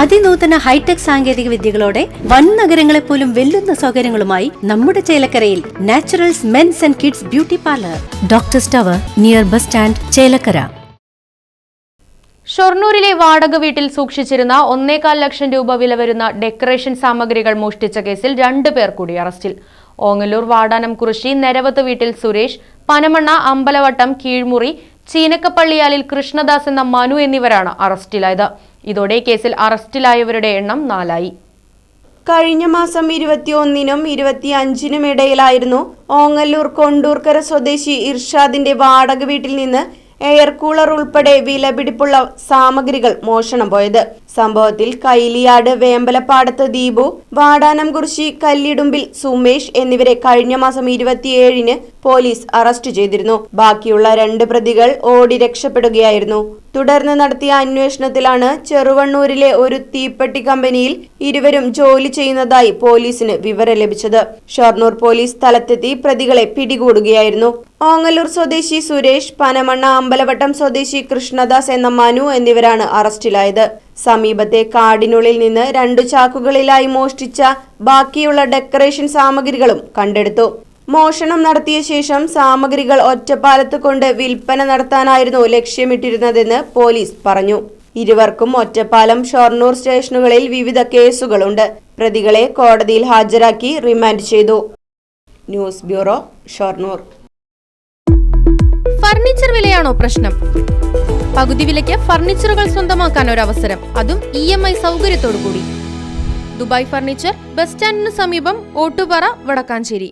അതിനൂതന hi tech സാങ്കേതിക വിദ്യകളോടെ വൻ നഗരങ്ങളെ പോലും വെല്ലുന്ന സൗകര്യങ്ങളുമായി നമ്മുടെ ചേലക്കരയിൽ Naturals men's and kids beauty parlour. Doctor tower near bus stand Chelakkara. ഷൊർണൂരിലെ വാടക വീട്ടിൽ സൂക്ഷിച്ചിരുന്ന ഒന്നേകാൽ ലക്ഷം രൂപ വില വരുന്ന ഡെക്കറേഷൻ സാമഗ്രികൾ മോഷ്ടിച്ച കേസിൽ രണ്ടു പേർ കൂടി അറസ്റ്റിൽ. ഓങ്ങല്ലൂർ വാടാനം കുറിശി നരവത്ത് വീട്ടിൽ സുരേഷ് പനമണ്ണ അമ്പലവട്ടം കീഴ്മുറി ചീനക്കപ്പള്ളിയാലിൽ കൃഷ്ണദാസ് എന്ന മനു എന്നിവരാണ് അറസ്റ്റിലായത്. ഇതോടെ കേസിൽ അറസ്റ്റിലായവരുടെ എണ്ണം നാലായി. കഴിഞ്ഞ മാസം ഇരുപത്തിയൊന്നിനും ഇരുപത്തിയഞ്ചിനും ഇടയിലായിരുന്നു ഓങ്ങല്ലൂർ കൊണ്ടൂർക്കര സ്വദേശി ഇർഷാദിന്റെ വാടക വീട്ടിൽ നിന്ന് എയർ കൂളർ ഉൾപ്പെടെ വിലപിടിപ്പുള്ള സാമഗ്രികൾ മോഷണം പോയത്. സംഭവത്തിൽ കൈലിയാട് വേമ്പലപ്പാടത്ത് ദീപു വാടാനംകുറിശി കല്ലിടുമ്പിൽ സുമേഷ് എന്നിവരെ കഴിഞ്ഞ മാസം ഇരുപത്തിയേഴിന് പോലീസ് അറസ്റ്റ് ചെയ്തിരുന്നു. ബാക്കിയുള്ള രണ്ട് പ്രതികൾ ഓടി രക്ഷപ്പെടുകയായിരുന്നു. തുടർന്ന് നടത്തിയ അന്വേഷണത്തിലാണ് ചെറുവണ്ണൂരിലെ ഒരു തീപ്പെട്ടി കമ്പനിയിൽ ഇരുവരും ജോലി ചെയ്യുന്നതായി പോലീസിന് വിവരം ലഭിച്ചത്. ഷൊർണൂർ പോലീസ് സ്ഥലത്തെത്തി പ്രതികളെ പിടികൂടുകയായിരുന്നു. ഓങ്ങല്ലൂർ സ്വദേശി സുരേഷ് പനമണ്ണ അമ്പലവട്ടം സ്വദേശി കൃഷ്ണദാസ് എന്ന മനു എന്നിവരാണ് അറസ്റ്റിലായത്. സമീപത്തെ കാടിനുള്ളിൽ നിന്ന് രണ്ടു ചാക്കുകളിലായി മോഷ്ടിച്ച ബാക്കിയുള്ള ഡെക്കറേഷൻ സാമഗ്രികളും കണ്ടെടുത്തു. മോഷണം നടത്തിയ ശേഷം സാമഗ്രികൾ ഒറ്റപ്പാലത്ത് കൊണ്ട് വിൽപ്പന നടത്താനായിരുന്നു ലക്ഷ്യമിട്ടിരുന്നതെന്ന് പോലീസ് പറഞ്ഞു. ഇരുവർക്കും ഒറ്റപ്പാലം ഷൊർണൂർ സ്റ്റേഷനുകളിൽ വിവിധ കേസുകളുണ്ട്. പ്രതികളെ കോടതിയിൽ ഹാജരാക്കി റിമാൻഡ് ചെയ്തു. News bureau Shoranur. ഫർണിച്ചർ വിലയാണോ പ്രശ്നം? പകുതി വിലയ്ക്ക് ഫർണിച്ചറുകൾ സ്വന്തമാക്കാൻ ഒരു അവസരം അതും ഇ എം ഐ സൗകര്യത്തോടു കൂടി ദുബായ് ഫർണിച്ചർ ബസ് സ്റ്റാൻഡിന് സമീപം ഓട്ടുപാറ വടക്കാഞ്ചേരി.